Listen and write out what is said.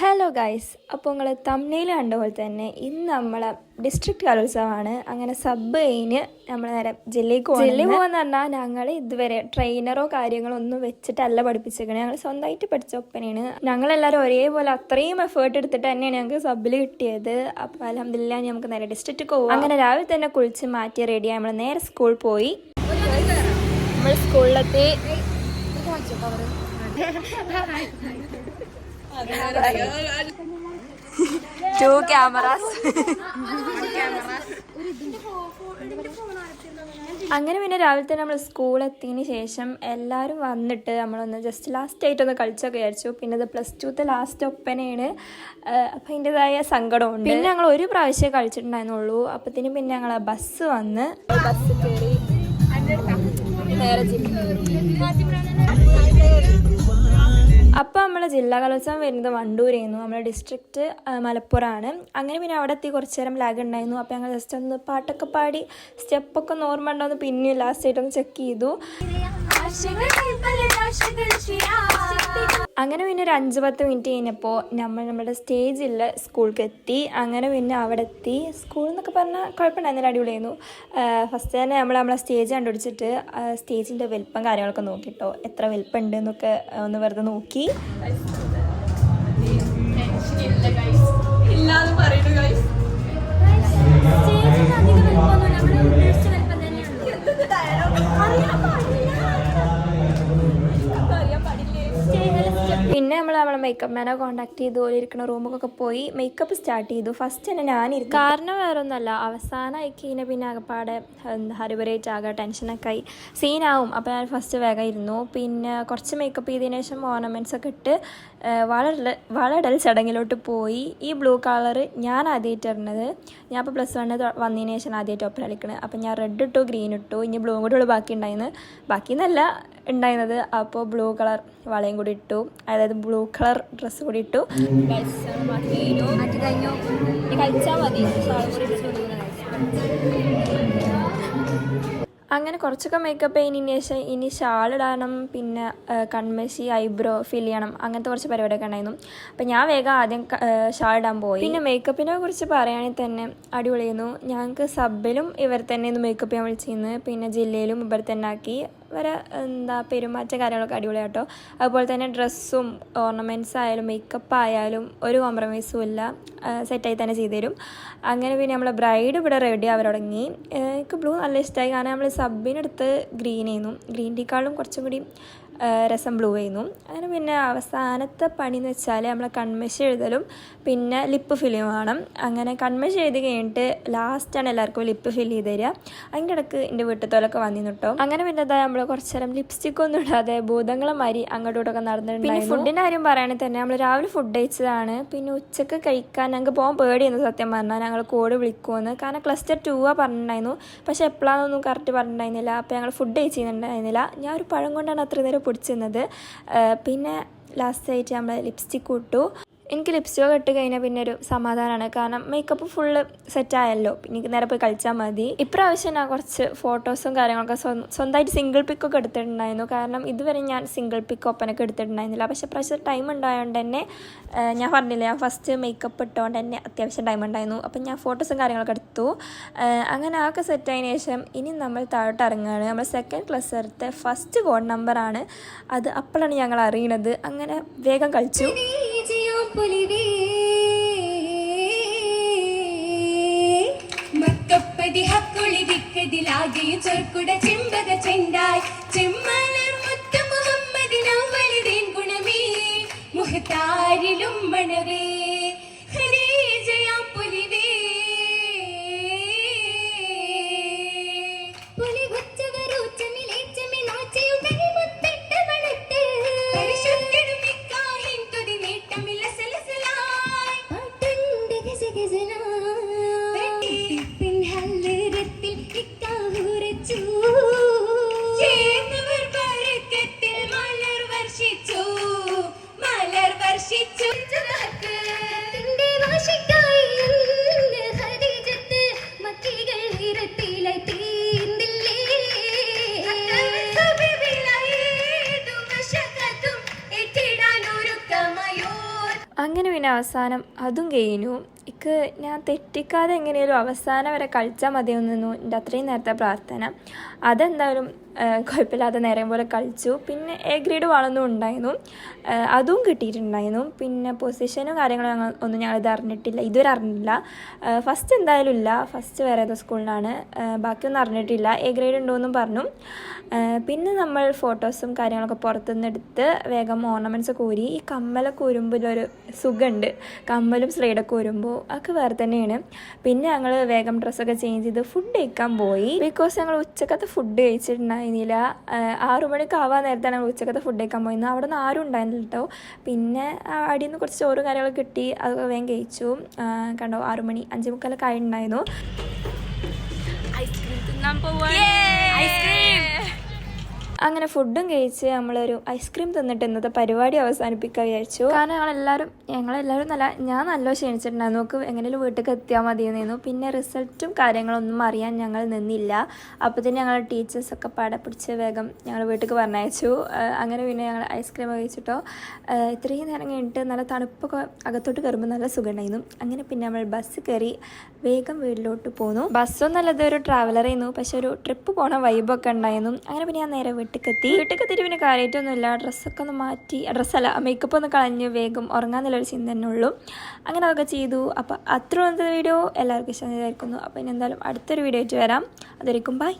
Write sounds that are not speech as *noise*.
Hello guys അപ്പോൾ നിങ്ങൾ തമ്മിൽ കണ്ട പോലെ തന്നെ ഇന്ന് നമ്മളെ ഡിസ്ട്രിക്ട് കലോത്സവമാണ്. അങ്ങനെ സബ് കഴിഞ്ഞ് നമ്മൾ നേരെ ജില്ലയിൽ പോകും ജില്ലയിൽ പോകാന്ന് പറഞ്ഞാൽ ഞങ്ങൾ ഇതുവരെ ട്രെയിനറോ കാര്യങ്ങളോ ഒന്നും വെച്ചിട്ടല്ല പഠിപ്പിച്ചേക്കണേ ഞങ്ങൾ സ്വന്തമായിട്ട് പഠിച്ച ഒപ്പനയാണ്. ഞങ്ങളെല്ലാവരും ഒരേപോലെ അത്രയും എഫേർട്ട് എടുത്തിട്ട് തന്നെയാണ് ഞങ്ങൾക്ക് സബിൽ കിട്ടിയത്. അപ്പോൾ അലഹമില്ല നമുക്ക് നേരെ ഡിസ്ട്രിക്റ്റ് പോകും അങ്ങനെ രാവിലെ തന്നെ കുളിച്ച് മാറ്റി റെഡിയായി നമ്മൾ നേരെ സ്കൂൾ പോയി. നമ്മൾ സ്കൂളിലെത്തി *laughs* ടു ക്യാമറാസ് അങ്ങനെ പിന്നെ രാവിലെ തന്നെ നമ്മൾ സ്കൂളെത്തിയതിന് ശേഷം എല്ലാവരും വന്നിട്ട് നമ്മളൊന്ന് ജസ്റ്റ് ലാസ്റ്റ് ആയിട്ട് ഒന്ന് കളിച്ചൊക്കെ വിചാരിച്ചു. പിന്നെ ഇത് പ്ലസ് ടുത്തെ ലാസ്റ്റ് ഒപ്പനയാണ് അപ്പം അതിന്റെതായ സങ്കടമുണ്ട്. പിന്നെ ഞങ്ങൾ ഒരു പ്രാവശ്യമേ കളിച്ചിട്ടുണ്ടായിരുന്നുള്ളൂ. അപ്പത്തിന് പിന്നെ ഞങ്ങൾ ബസ് വന്ന് ബസ് കയറി നേരെ അപ്പോൾ നമ്മളെ ജില്ലാ കലോത്സവം വരുന്നത് വണ്ടൂരായിരുന്നു നമ്മുടെ ഡിസ്ട്രിക്റ്റ് മലപ്പുറമാണ് അങ്ങനെ പിന്നെ അവിടെ എത്തി കുറച്ച് നേരം ലാഗ് ഉണ്ടായിരുന്നു. അപ്പോൾ ഞങ്ങൾ ജസ്റ്റ് ഒന്ന് പാട്ടൊക്കെ പാടി സ്റ്റെപ്പൊക്കെ ഓർമ്മ ഉണ്ടോ എന്ന് പിന്നെയും ലാസ്റ്റ് ആയിട്ടൊന്ന് ചെക്ക് ചെയ്തു. അങ്ങനെ പിന്നെ ഒരു അഞ്ച് പത്ത് മിനിറ്റ് കഴിഞ്ഞപ്പോൾ നമ്മൾ നമ്മുടെ സ്റ്റേജിൽ സ്കൂളിലേക്ക് എത്തി. അങ്ങനെ പിന്നെ അവിടെ എത്തി. സ്കൂൾ എന്നൊക്കെ പറഞ്ഞാൽ കുഴപ്പമുണ്ടായിരുന്നില്ല അടിപൊളിയായിരുന്നു. ഫസ്റ്റ് തന്നെ നമ്മൾ നമ്മളെ സ്റ്റേജ് കണ്ടുപിടിച്ചിട്ട് സ്റ്റേജിന്റെ വലിപ്പം കാര്യങ്ങളൊക്കെ നോക്കിട്ടോ. എത്ര വലിപ്പം ഉണ്ട് എന്നൊക്കെ ഒന്ന് വെറുതെ നോക്കി. പിന്നെ നമ്മളെ മേക്കപ്പ് മാനെ കോണ്ടാക്ട് ചെയ്തു ഓൽ ഇരിക്കുന്ന റൂമൊക്കെ പോയി മേക്കപ്പ് സ്റ്റാർട്ട് ചെയ്തു. ഫസ്റ്റ് തന്നെ ഞാനിരുന്നു. കാരണം വേറെ ഒന്നല്ല അവസാനമായി കഴിഞ്ഞാൽ പിന്നെ ആകപ്പാടെ ഹരിപരേറ്റ് ആകെ ടെൻഷനൊക്കെ ആയി. സീനാവും അപ്പോൾ ഞാൻ ഫസ്റ്റ് വേഗം ഇരുന്നു. പിന്നെ കുറച്ച് മേക്കപ്പ് ചെയ്തതിന് ശേഷം ഓർണമെന്റ്സ് ഒക്കെ ഇട്ട് വള വളടൽ ചടങ്ങിലോട്ട് പോയി. ഈ ബ്ലൂ കളർ ഞാൻ ആദ്യമായിട്ട് ഇടുന്നത് ഞാൻ ഇപ്പോൾ പ്ലസ് വണ്ണ് വന്നതിന് ശേഷം ആദ്യമായിട്ട് ഒപ്പന കളിക്കണത്. അപ്പോൾ ഞാൻ റെഡ് ഇട്ടു ഗ്രീൻ ഇട്ടു. ഇനി ബ്ലൂ കൂടെ ബാക്കി ഉണ്ടായിരുന്നു ബാക്കി എന്നല്ല ഉണ്ടായിരുന്നത്. അപ്പോൾ ബ്ലൂ കളർ വളയും കൂടി ഇട്ടു. അതായത് ബ്ലൂ കളർ ഡ്രസ്സ് കൂടി ഇട്ടു. മതി. അങ്ങനെ കുറച്ചൊക്കെ മേക്കപ്പ് കഴിഞ്ഞതിന് ശേഷം ഇനി ഷാൾ ഇടണം പിന്നെ കൺമശി ഐബ്രോ ഫിൽ ചെയ്യണം അങ്ങനത്തെ കുറച്ച് പരിപാടിയൊക്കെ ഉണ്ടായിരുന്നു. അപ്പം ഞാൻ വേഗം ആദ്യം ഷാൾ ഇടാൻ പോയി. പിന്നെ മേക്കപ്പിനെ കുറിച്ച് പറയുകയാണെങ്കിൽ തന്നെ അടിപൊളിയായിരുന്നു. ഞങ്ങൾക്ക് സബിലും ഇവർ തന്നെ മേക്കപ്പ് ചെയ്യാൻ വിളിച്ചിരുന്നു പിന്നെ ജില്ലയിലും ഇവർ തന്നെ ആക്കി. വരെ എന്താ പെരുമാറ്റ കാര്യങ്ങളൊക്കെ അടിപൊളിയാട്ടോ അതുപോലെ തന്നെ ഡ്രസ്സും ഓർണമെന്റ്സ് ആയാലും മേക്കപ്പ് ആയാലും ഒരു കോംപ്രമൈസും ഇല്ല. സെറ്റായി തന്നെ ചെയ്തു തരും അങ്ങനെ പിന്നെ നമ്മളെ ബ്രൈഡ് ഇവിടെ റെഡി ആവാൻ തുടങ്ങി. എനിക്ക് ബ്ലൂ നല്ല ഇഷ്ടമായി കാരണം നമ്മൾ സബിനെടുത്ത് ഗ്രീൻ ചെയ്യുന്നു. ഗ്രീൻ ടീക്കാളും കുറച്ചും കൂടി രസം ബ്ലൂ ചെയ്യുന്നു. അങ്ങനെ പിന്നെ അവസാനത്തെ പണി എന്ന് വെച്ചാൽ നമ്മൾ കൺമശി എഴുതലും പിന്നെ ലിപ്പ് ഫില്ലും വേണം. അങ്ങനെ കൺമശി എഴുതി കഴിഞ്ഞിട്ട് ലാസ്റ്റാണ് എല്ലാവർക്കും ലിപ്പ് ഫില്ല് ചെയ്ത് തരിക. അതിന്റെ ഇടയ്ക്ക് എന്റെ വീട്ടിലൊക്കെ വന്നിരുന്നു കേട്ടോ അങ്ങനെ പിന്നെ അതായത് നമ്മൾ കുറച്ച് നേരം ലിപ്സ്റ്റിക് ഒന്നും ഇടാതെ ഭൂതങ്ങളെ മാതിരി അങ്ങോട്ടും ഇങ്ങോട്ടൊക്കെ നടന്നിട്ടുണ്ട് പിന്നെ ഫുഡിന്റെ കാര്യം പറയുകയാണെങ്കിൽ തന്നെ നമ്മൾ രാവിലെ ഫുഡ് കഴിച്ചതാണ്. പിന്നെ ഉച്ചയ്ക്ക് കഴിക്കാൻ ഞങ്ങൾക്ക് പോകാൻ പേടിയെന്ന് സത്യം പറഞ്ഞാൽ ഞങ്ങൾ കോഡ് വിളിക്കുമെന്ന് കാരണം ക്ലസ്റ്റർ ടൂ ആ പറഞ്ഞിട്ടുണ്ടായിരുന്നു. പക്ഷേ എപ്പോഴാണെന്നൊന്നും കറക്റ്റ് പറഞ്ഞിട്ടുണ്ടായിരുന്നില്ല. അപ്പോൾ ഞങ്ങൾ ഫുഡ് കഴിച്ചിട്ടുണ്ടായിരുന്നില്ല. ഞാൻ ഒരു പഴം കൊണ്ടാണ് അത്ര നേരം പൊടിച്ചിരുന്നത് പിന്നെ ലാസ്റ്റായിട്ട് നമ്മൾ ലിപ്സ്റ്റിക്ക് ഇട്ടു. എനിക്ക് ലിപ്സ്റ്റിക് ഇട്ട് കഴിഞ്ഞാൽ പിന്നെ ഒരു സമാധാനമാണ് കാരണം മേക്കപ്പ് ഫുള്ള് സെറ്റായല്ലോ പിന്നെ എനിക്ക് നേരെ പോയി കളിച്ചാൽ മതി. ഇപ്രാവശ്യം ഞാൻ കുറച്ച് ഫോട്ടോസും കാര്യങ്ങളൊക്കെ സ്വന്തമായിട്ട് സിംഗിൾ പിക്കൊക്കെ എടുത്തിട്ടുണ്ടായിരുന്നു. കാരണം ഇതുവരെ ഞാൻ സിംഗിൾ പിക്ക് ഒപ്പനൊക്കെ എടുത്തിട്ടുണ്ടായിരുന്നില്ല. പക്ഷേ പ്രാവശ്യം ടൈം ഉണ്ടായതുകൊണ്ട് തന്നെ ഞാൻ പറഞ്ഞില്ല ഞാൻ ഫസ്റ്റ് മേക്കപ്പ് ഇട്ടുകൊണ്ട് തന്നെ അത്യാവശ്യം ടൈം ഉണ്ടായിരുന്നു. അപ്പം ഞാൻ ഫോട്ടോസും കാര്യങ്ങളൊക്കെ എടുത്തു. അങ്ങനെ ആകെ സെറ്റായതിനു ശേഷം ഇനി നമ്മൾ താഴോട്ട് ഇറങ്ങുകയാണ് നമ്മൾ സെക്കൻഡ് ക്ലാസ് എടുത്ത ഫസ്റ്റ് കോഡ് നമ്പറാണ് അത് അപ്പോഴാണ് ഞങ്ങൾ അറിയണത്. അങ്ങനെ വേഗം കളിച്ചു. പൊലിവേ മക്കപ്പതി ഹക്കൊളി ദിക്കതിലാകെ ചൊർക്കുട ചെമ്പക ചെണ്ടായി. ചെമ്മലർ പിന്നെ അവസാനം അതും കഴിഞ്ഞു. ഇക്ക് ഞാൻ തെറ്റിക്കാതെ എങ്ങനെയാലും അവസാനം വരെ കളിച്ചാൽ മതിയെന്നു എന്റെ അത്രയും നേരത്തെ പ്രാർത്ഥന. അതെന്തായാലും കുഴപ്പമില്ലാതെ നേരം പോലെ കളിച്ചു. പിന്നെ എ ഗ്രേഡ് വളർന്നും ഉണ്ടായിരുന്നു. അതും കിട്ടിയിട്ടുണ്ടായിരുന്നു. പിന്നെ പൊസിഷനും കാര്യങ്ങളും ഞങ്ങൾ ഒന്നും ഞങ്ങളിത് അറിഞ്ഞിട്ടില്ല. ഇതുവരെ അറിഞ്ഞില്ല ഫസ്റ്റ് എന്തായാലും ഇല്ല. ഫസ്റ്റ് വേറെ ഏതോ സ്കൂളിലാണ് ബാക്കിയൊന്നും അറിഞ്ഞിട്ടില്ല. എ ഗ്രേഡ് ഉണ്ടോയെന്നും പറഞ്ഞു. പിന്നെ നമ്മൾ ഫോട്ടോസും കാര്യങ്ങളൊക്കെ പുറത്തുനിന്ന് എടുത്ത് വേഗം ഓർണമെന്റ്സ് കോരി ഈ കമ്മലൊക്കെ ഊരുമ്പോഴൊരു സുഖമുണ്ട്. കമ്മലും സ്ലൈഡൊക്കെ ഊരുമ്പോൾ അതൊക്കെ വേറെ തന്നെയാണ്. പിന്നെ ഞങ്ങൾ വേഗം ഡ്രസ്സൊക്കെ ചേഞ്ച് ചെയ്ത് ഫുഡ് കഴിക്കാൻ പോയി. ബിക്കോസ് ഞങ്ങൾ ഉച്ചക്കത്തെ ഫുഡ് കഴിച്ചിട്ടുണ്ടായിരുന്നില്ല ആഹ് ആറു മണിക്ക് ആവാൻ നേരത്താണ് ഞങ്ങൾ ഉച്ചക്കത്തെ ഫുഡ് കഴിക്കാൻ പോയിരുന്നത്. അവിടെ നിന്ന് ആരും ഉണ്ടായിരുന്നില്ല കേട്ടോ പിന്നെ അടിയിൽ നിന്ന് കുറച്ച് ചോറും കാര്യങ്ങളൊക്കെ കിട്ടി. അത് വേഗം കഴിച്ചു. കണ്ടോ ആറു മണി അഞ്ചേ മുക്കാലൊക്കെ ആയിട്ടുണ്ടായിരുന്നു. ഐസ്ക്രീം തിന്നാൻ ഐസ്ക്രീം അങ്ങനെ ഫുഡും കഴിച്ച് നമ്മളൊരു ഐസ്ക്രീം തിന്നിട്ട് ഇന്നത്തെ പരിപാടി അവസാനിപ്പിക്കാൻ വിചാരിച്ചു. കാരണം ഞങ്ങളെല്ലാവരും ഞങ്ങളെല്ലാവരും നല്ല ഞാൻ നല്ല ക്ഷണിച്ചിട്ടുണ്ടായിരുന്നു. നോക്ക് എങ്ങനെയും വീട്ടിലേക്ക് എത്തിയാൽ മതിയെന്നു പിന്നെ റിസൾട്ടും കാര്യങ്ങളൊന്നും അറിയാൻ ഞങ്ങൾ നിന്നില്ല. അപ്പോൾ തന്നെ ഞങ്ങൾ ടീച്ചേഴ്സൊക്കെ പാടെ പിടിച്ച് വേഗം ഞങ്ങൾ വീട്ടിലേക്ക് പറഞ്ഞയച്ചു. അങ്ങനെ പിന്നെ ഞങ്ങൾ ഐസ്ക്രീം കഴിച്ചിട്ടോ. ഇത്രയും നേരം കഴിഞ്ഞിട്ട് നല്ല തണുപ്പൊക്കെ അകത്തോട്ട് കയറുമ്പോൾ നല്ല സുഖമുണ്ടായിരുന്നു. അങ്ങനെ പിന്നെ നമ്മൾ ബസ് കയറി വേഗം വീട്ടിലോട്ട് പോന്നു. ബസ്സൊന്നല്ലത് ഒരു ട്രാവലർ ആയിരുന്നു. പക്ഷെ ഒരു ട്രിപ്പ് പോണ വൈബൊക്കെ ഉണ്ടായിരുന്നു. അങ്ങനെ പിന്നെ ഞാൻ നേരെ വീട്ടിലേക്ക് എത്തി വീട്ടിലേക്ക് എത്തിയിട്ട് പിന്നെ കാര്യമായിട്ടൊന്നുമില്ല ഡ്രസ്സൊക്കെ ഒന്ന് മാറ്റി ഡ്രസ്സല്ല മേക്കപ്പ് ഒന്ന് കളഞ്ഞ് വേഗം ഉറങ്ങാൻ നല്ലൊരു ചിന്ത തന്നെ ഉള്ളൂ. അങ്ങനെ അതൊക്കെ ചെയ്തു. അപ്പോൾ അത്ര വീഡിയോ എല്ലാവർക്കും ഇഷ്ടമായിരിക്കുന്നു അപ്പോൾ ഇനി എന്തായാലും അടുത്തൊരു വീഡിയോ ആയിട്ട് വരാം. അതൊരിക്കും ബൈ